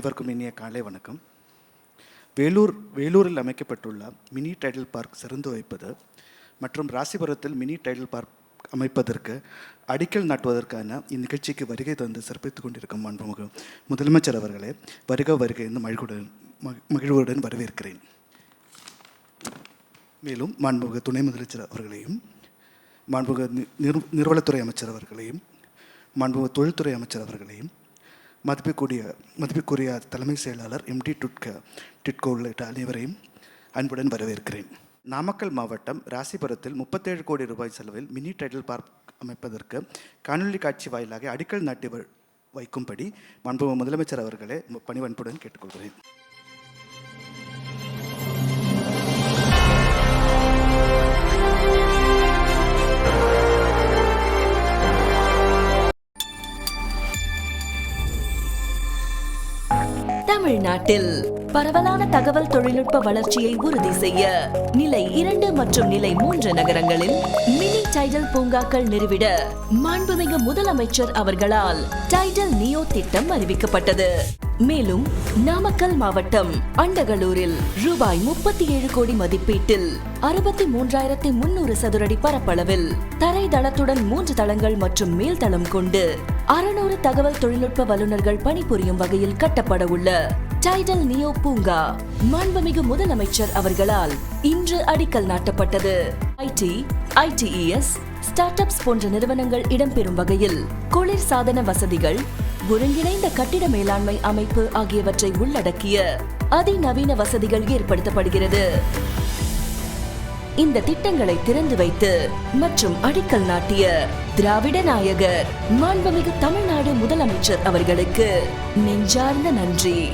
அனைவருக்கும் இனிய காலை வணக்கம். வேலூர் வேலூரில் அமைக்கப்பட்டுள்ள மினி டைடல் பார்க் சிறந்து வைப்பது மற்றும் ராசிபுரத்தில் மினி டைடல் பார்க் அமைப்பதற்கு அடிக்கல் நாட்டுவதற்கான இந்நிகழ்ச்சிக்கு வருகை தந்து சிறப்பித்துக் கொண்டிருக்கும் மாண்புமிகு முதலமைச்சர் அவர்களே வருக வருகை என்று மகிழ்வுடன் மகிழ்வுடன் வரவேற்கிறேன். மேலும் மாண்புமிகு துணை முதலமைச்சர் அவர்களையும் மாண்புமிகு நி- நிறுவனத்துறை அமைச்சர் அவர்களையும் மாண்புமிகு தொழில்துறை அமைச்சர் அவர்களையும் மதிப்புக்குரிய மதிப்புக்குரிய தலைமை செயலாளர் எம்டி டுட்க டிட்கோ உள்ளிட்ட அனைவரையும் அன்புடன் வரவேற்கிறேன். நாமக்கல் மாவட்டம் ராசிபுரத்தில் முப்பத்தேழு கோடி ரூபாய் செலவில் மினி டைடல் பார்க் அமைப்பதற்கு காணொலி காட்சி வாயிலாக அடிக்கல் நாட்டி வ- வைக்கும்படி மாண்புமிகு முதலமைச்சர் அவர்களே பணிவன்புடன் கேட்டுக்கொள்கிறேன். தமிழ்நாட்டில் பரவலான தகவல் தொழில்நுட்ப வளர்ச்சியை உறுதி செய்ய நிலை இரண்டு மற்றும் நிலை மூன்று நகரங்களில் மினி டைடல் பூங்காக்கள் நிறுவிட மாண்புமிகு முதலமைச்சர் அவர்களால் டைடல் நியோ திட்டம் அறிவிக்கப்பட்டது. மேலும் நாமக்கல் மாவட்டம் அண்டகலூரில் ரூபாய் முப்பத்தி ஏழு கோடி மதிப்பீட்டில் அறுபத்தி மூன்றாயிரத்தி முன்னூறு சதுரடி பரப்பளவில் தரை தளத்துடன் மூன்று தளங்கள் மற்றும் மேல்தளம் கொண்டு அறுநூறு தகவல் தொழில்நுட்ப வல்லுநர்கள் பணிபுரியும் வகையில் கட்டப்பட உள்ள டைடல் நியோ பூங்கா மாண்புமிகு முதலமைச்சர் அவர்களால் இன்று அடிக்கல் நாட்டப்பட்டது. ஐடி ஐடிஇஎஸ் ஸ்டார்ட் அப்ஸ் போன்ற நிறுவனங்கள் இடம்பெறும் வகையில் குளிர் சாதன வசதிகள் ஒருங்கிணைந்த கட்டிட மேலாண்மை அமைப்பு ஆகியவற்றை உள்ளடக்கிய அதிநவீன வசதிகள் ஏற்படுத்தப்படுகிறது. இந்த திட்டங்களை திறந்து வைத்து மற்றும் அடிக்கல் நாட்டிய திராவிட நாயகர் மாண்புமிகு தமிழ்நாடு முதலமைச்சர் அவர்களுக்கு நெஞ்சார்ந்த நன்றி.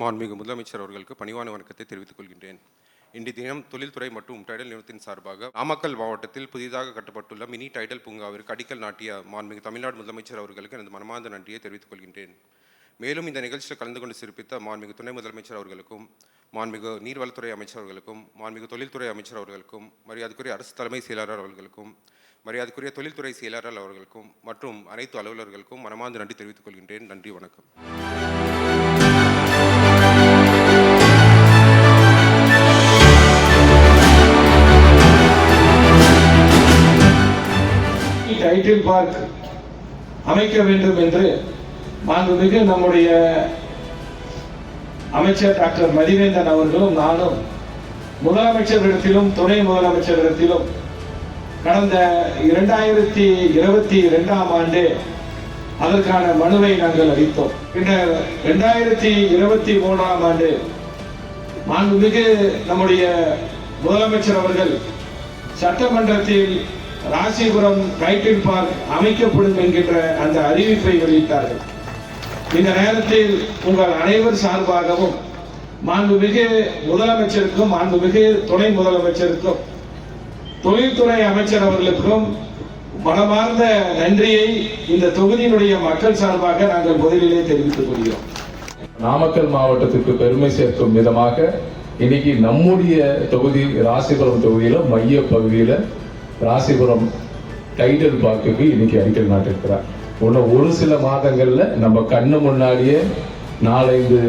மாண்புமிகு முதலமைச்சர் அவர்களுக்கு பணிவான வணக்கத்தை தெரிவித்துக் கொள்கின்றேன். இன்று தினம் தொழில்துறை மற்றும் டைடல் நிறுவனத்தின் சார்பாக நாமக்கல் மாவட்டத்தில் புதிதாக கட்டப்பட்டுள்ள மினி டைடல் பூங்காவிற்கு அடிக்கல் நாட்டிய மாண்புமிகு தமிழ்நாடு முதலமைச்சர் அவர்களுக்கு எனது மனமார்ந்த நன்றியை தெரிவித்துக் கொள்கின்றேன். மேலும் இந்த நிகழ்ச்சியில் கலந்து கொண்டு சிறப்பித்த மாண்புமிகு துணை முதலமைச்சர் அவர்களுக்கும் மாண்புமிகு நீர்வளத்துறை அமைச்சர் அவர்களுக்கும் மாண்புமிகு தொழில்துறை அமைச்சர் அவர்களுக்கும் மரியாதைக்குரிய அரசு தலைமை செயலாளர் அவர்களுக்கும் மரியாதைக்குரிய தொழில்துறை செயலாளர் அவர்களுக்கும் மற்றும் அனைத்து அலுவலர்களுக்கும் மனமார்ந்த நன்றி தெரிவித்துக் கொள்கின்றேன். நன்றி வணக்கம். டைட்டில் பார்க் அமைக்க வேண்டும் என்று மாண்புமிகு நம்முடைய அமைச்சர் டாக்டர் மதிவேந்தன் அவர்களும் நானும் முதலமைச்சரிடத்திலும் துணை முதலமைச்சரிடத்திலும் கடந்த இரண்டாயிரத்தி இருபத்தி இரண்டாம் ஆண்டு அதற்கான மனுவை நாங்கள் அளித்தோம். பின்னர் இரண்டாயிரத்தி இருபத்தி மூன்றாம் ஆண்டு மாண்புமிகு நம்முடைய முதலமைச்சர் அவர்கள் சட்டமன்றத்தில் ராசிபுரம் டைட்டில் பார்க் அமைக்கப்படும் என்கின்ற அந்த அறிவிப்பை வெளியிட்டார்கள். இந்த நேரத்தில் உங்கள் அனைவர் சார்பாகவும் மாண்புமிகு முதலமைச்சருக்கும் மாண்புமிகு துணை முதலமைச்சருக்கும் தொழில்துறை அமைச்சர் அவர்களுக்கும் மனமார்ந்த நன்றியை இந்த தொகுதியினுடைய மக்கள் சார்பாக நாங்கள் முதலிலே தெரிவித்துக் கொள்கிறோம். நாமக்கல் மாவட்டத்திற்கு பெருமை சேர்க்கும் விதமாக இன்னைக்கு நம்முடைய தொகுதி ராசிபுரம் தொகுதியில மைய பகுதியில ராசிபுரம் டைட்டில் பார்க்குக்கு இன்னைக்கு அடிக்கல் நாட்டிருக்கிறார் இன்னும் ஒரு சில மாதங்களில் நம்ம கண்ணு முன்னாடியே நாலஞ்சு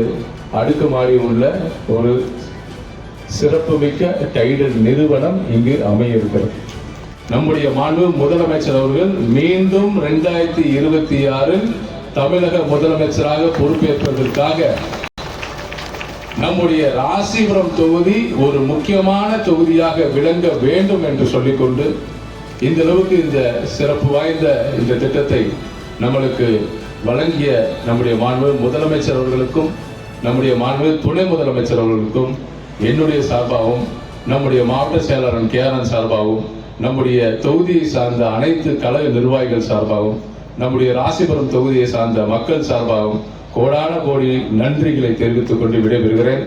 அடுக்குமாடி உள்ள ஒரு சிறப்புமிக்க டைடல் நிறுவனம் இங்கு அமைய இருக்கிறது நம்முடைய மாண்பு முதலமைச்சர் அவர்கள் மீண்டும் ரெண்டாயிரத்தி இருபத்தி ஆறில் தமிழக முதலமைச்சராக பொறுப்பேற்பதற்காக நம்முடைய ராசிபுரம் தொகுதி ஒரு முக்கியமான தொகுதியாக விளங்க வேண்டும் என்று சொல்லிக்கொண்டு இந்த அளவுக்கு இந்த சிறப்பு வாய்ந்த இந்த திட்டத்தை நம்மளுக்கு வழங்கிய நம்முடைய மாண்பு முதலமைச்சர் அவர்களுக்கும் நம்முடைய மாண்பு துணை முதலமைச்சர் அவர்களுக்கும் என்னுடைய சார்பாகவும் நம்முடைய மாவட்ட செயலாளர் கேரன் சார்பாகவும் நம்முடைய தொகுதியை சார்ந்த அனைத்து கழக நிர்வாகிகள் சார்பாகவும் நம்முடைய ராசிபுரம் தொகுதியை சார்ந்த மக்கள் சார்பாகவும் கோடான கோடி நன்றிகளை தெரிவித்துக் கொண்டு விடைபெறுகிறேன்.